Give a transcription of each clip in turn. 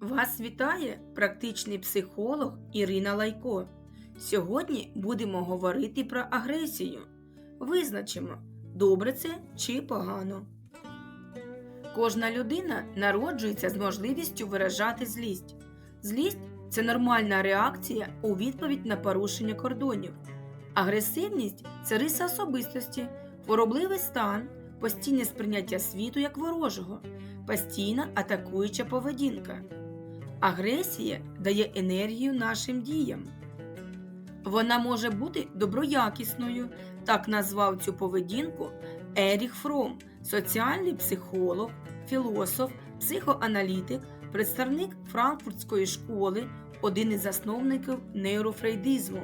Вас вітає практичний психолог Ірина Лайко. Сьогодні будемо говорити про агресію. Визначимо, добре це чи погано. Кожна людина народжується з можливістю виражати злість. Злість це нормальна реакція у відповідь на порушення кордонів. Агресивність це риса особистості, хворобливий стан, постійне сприйняття світу як ворожого, постійна атакуюча поведінка. Агресія дає енергію нашим діям. Вона може бути доброякісною, так назвав цю поведінку Еріх Фром, соціальний психолог, філософ, психоаналітик, представник Франкфуртської школи, один із засновників нейрофрейдизму.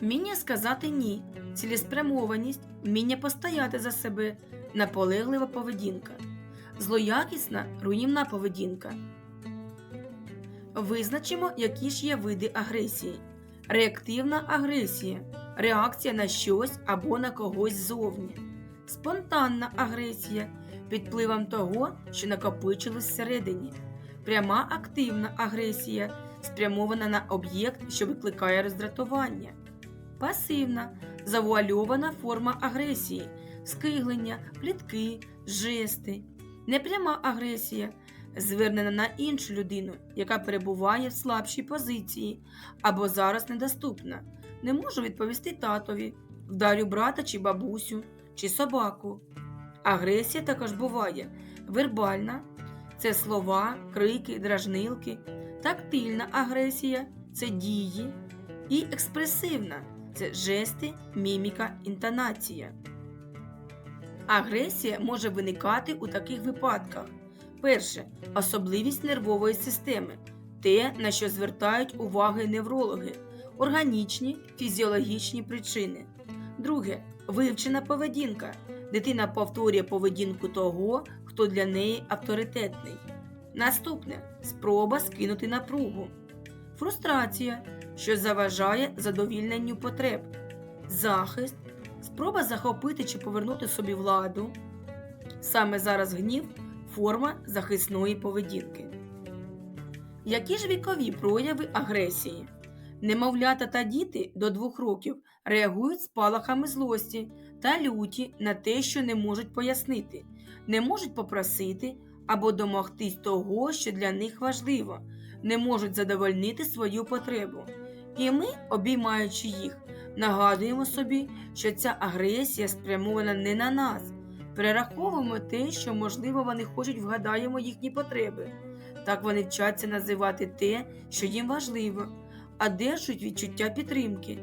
Вміння сказати ні, цілеспрямованість, вміння постояти за себе, наполеглива поведінка, злоякісна руйнівна поведінка. Визначимо, які ж є види агресії. Реактивна агресія реакція на щось або на когось ззовні. Спонтанна агресія під впливом того, що накопичилось всередині. Пряма активна агресія спрямована на об'єкт, що викликає роздратування. Пасивна завуальована форма агресії, скиглення, плітки, жести. Непряма агресія звернена на іншу людину, яка перебуває в слабшій позиції або зараз недоступна. Не можу відповісти татові, вдарю брата чи бабусю, чи собаку. Агресія також буває вербальна це слова, крики, дражнилки, тактильна агресія це дії, і експресивна це жести, міміка, інтонація. Агресія може виникати у таких випадках. Перше особливість нервової системи те, на що звертають уваги неврологи, органічні фізіологічні причини. Друге вивчена поведінка. Дитина повторює поведінку того, хто для неї авторитетний. Наступне спроба скинути напругу. Фрустрація, що заважає задовільненню потреб. Захист, спроба захопити чи повернути собі владу. Саме зараз гнів форма захисної поведінки. Які ж вікові прояви агресії? Немовлята та діти до двох років реагують спалахами злості та люті на те, що не можуть пояснити, не можуть попросити або домогтись того, що для них важливо, не можуть задовольнити свою потребу. І ми, обіймаючи їх, нагадуємо собі, що ця агресія спрямована не на нас. Перераховуємо те, що, можливо, вони хочуть вгадаємо їхні потреби. Так вони вчаться називати те, що їм важливо, а держать відчуття підтримки.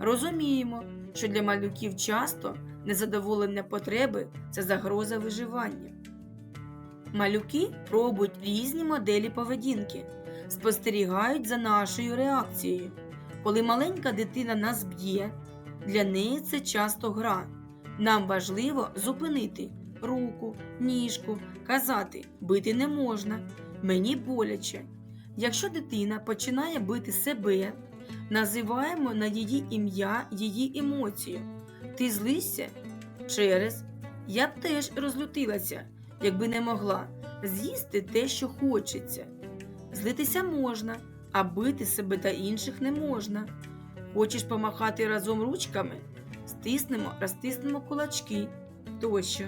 Розуміємо, що для малюків часто незадоволення потреби це загроза виживання. Малюки пробують різні моделі поведінки, спостерігають за нашою реакцією. Коли маленька дитина нас б'є, для неї це часто гра. Нам важливо зупинити руку, ніжку, казати бити не можна, мені боляче. Якщо дитина починає бити себе, називаємо на її ім'я її емоцію. Ти злишся через я б теж розлютилася, якби не могла з'їсти те, що хочеться. Злитися можна, а бити себе та інших не можна. Хочеш помахати разом ручками? Стиснемо, розтиснемо кулачки тощо.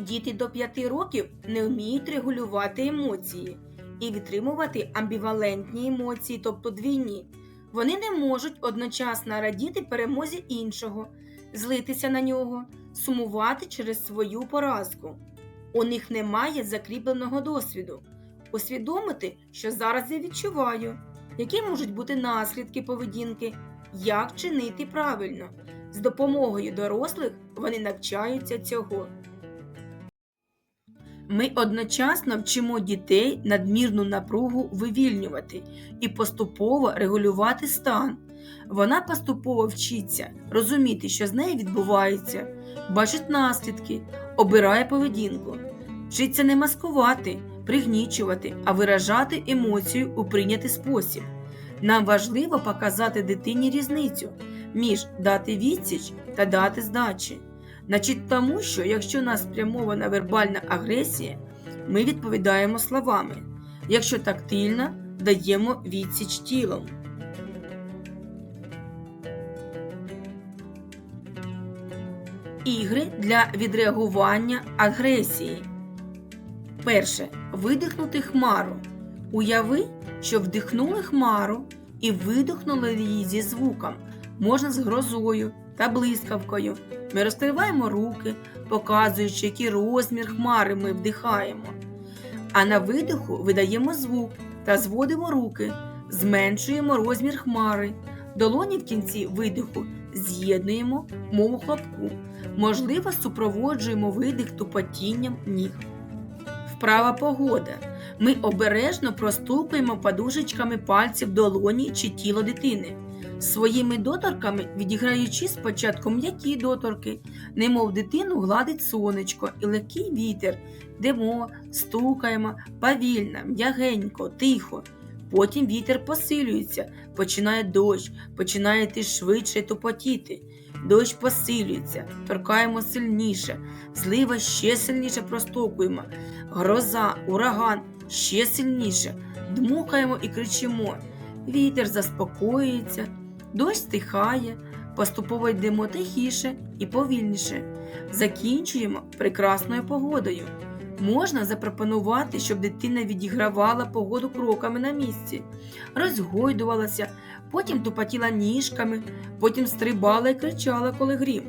Діти до 5 років не вміють регулювати емоції і відтримувати амбівалентні емоції, тобто двійні. Вони не можуть одночасно радіти перемозі іншого, злитися на нього, сумувати через свою поразку. У них немає закріпленого досвіду. Усвідомити, що зараз я відчуваю, які можуть бути наслідки поведінки, як чинити правильно. З допомогою дорослих вони навчаються цього. Ми одночасно вчимо дітей надмірну напругу вивільнювати і поступово регулювати стан. Вона поступово вчиться розуміти, що з нею відбувається, бачить наслідки, обирає поведінку, вчиться не маскувати, пригнічувати, а виражати емоцію у прийнятий спосіб. Нам важливо показати дитині різницю між дати відсіч та дати здачі. Значить, тому що якщо нас спрямована вербальна агресія, ми відповідаємо словами. Якщо тактильна, даємо відсіч тілом. Ігри для відреагування агресії. Перше. Видихнути хмару. Уяви, що вдихнули хмару і видихнули її зі звуком. Можна з грозою та блискавкою. Ми розкриваємо руки, показуючи, який розмір хмари ми вдихаємо. А на видиху видаємо звук та зводимо руки, зменшуємо розмір хмари. Долоні в кінці видиху з'єднуємо мову хлопку. Можливо, супроводжуємо видих тупотінням ніг. Вправа погода. Ми обережно простукуємо подушечками пальців долоні чи тіло дитини, своїми доторками відіграючи спочатку м'які доторки, немов дитину гладить сонечко і легкий вітер, йдемо, стукаємо повільно, м'ягенько, тихо. Потім вітер посилюється, починає дощ, починає йти швидше тупотіти. Дощ посилюється, торкаємо сильніше, злива ще сильніше простукуємо, гроза, ураган ще сильніше, дмухаємо і кричимо. Вітер заспокоюється, дощ стихає, поступово йдемо тихіше і повільніше. Закінчуємо прекрасною погодою. Можна запропонувати, щоб дитина відігравала погоду кроками на місці, розгойдувалася, потім тупотіла ніжками, потім стрибала і кричала, коли грім,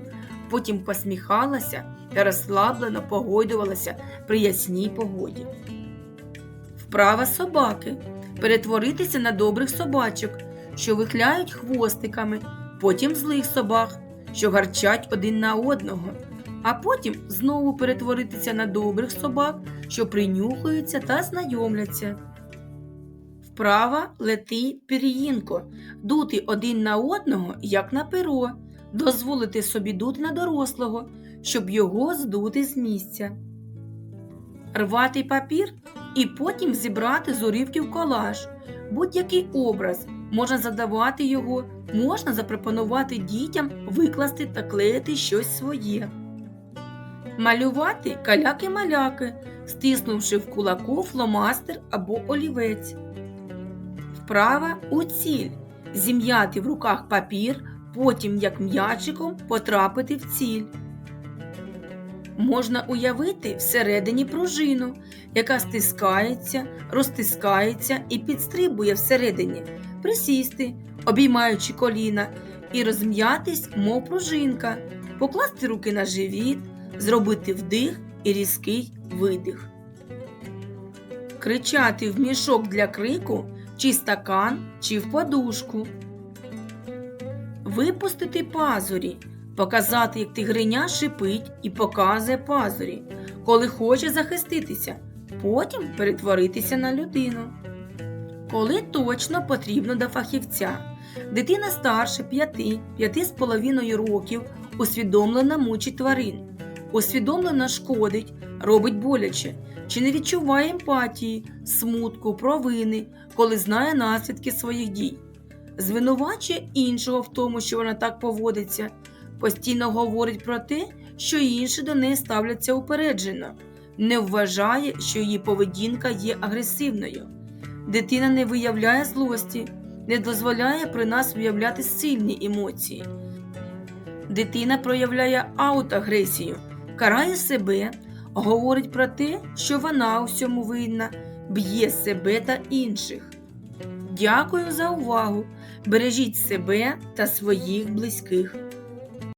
потім посміхалася та розслаблено погойдувалася при ясній погоді. Вправа собаки перетворитися на добрих собачок, що вихляють хвостиками, потім злих собак, що гарчать один на одного, а потім знову перетворитися на добрих собак, що принюхуються та знайомляться. Вправа лети пір'їнко, дути один на одного, як на перо, дозволити собі дути на дорослого, щоб його здути з місця. Рвати папір і потім зібрати з уривків колаж. Будь-який образ можна задавати його, можна запропонувати дітям викласти та клеїти щось своє. Малювати каляки-маляки, стиснувши в кулаку фломастер або олівець. Вправа у ціль. Зім'яти в руках папір, потім як м'ячиком потрапити в ціль. Можна уявити всередині пружину, яка стискається, розтискається і підстрибує всередині, присісти, обіймаючи коліна, і розм'ятись, мов пружинка, покласти руки на живіт, зробити вдих і різкий видих. Кричати в мішок для крику, чи стакан, чи в подушку. Випустити пазурі, показати, як тигриня шипить і показує пазурі, коли хоче захиститися, потім перетворитися на людину. Коли точно потрібно до фахівця. Дитина старше 5-5,5 років усвідомлено мучить тварин, усвідомлено шкодить, робить боляче, чи не відчуває емпатії, смутку, провини, коли знає наслідки своїх дій, звинувачує іншого в тому, що вона так поводиться, постійно говорить про те, що інші до неї ставляться упереджено, не вважає, що її поведінка є агресивною. Дитина не виявляє злості, не дозволяє при нас виявляти сильні емоції. Дитина проявляє аутагресію, карає себе, говорить про те, що вона у всьому винна, б'є себе та інших. Дякую за увагу! Бережіть себе та своїх близьких.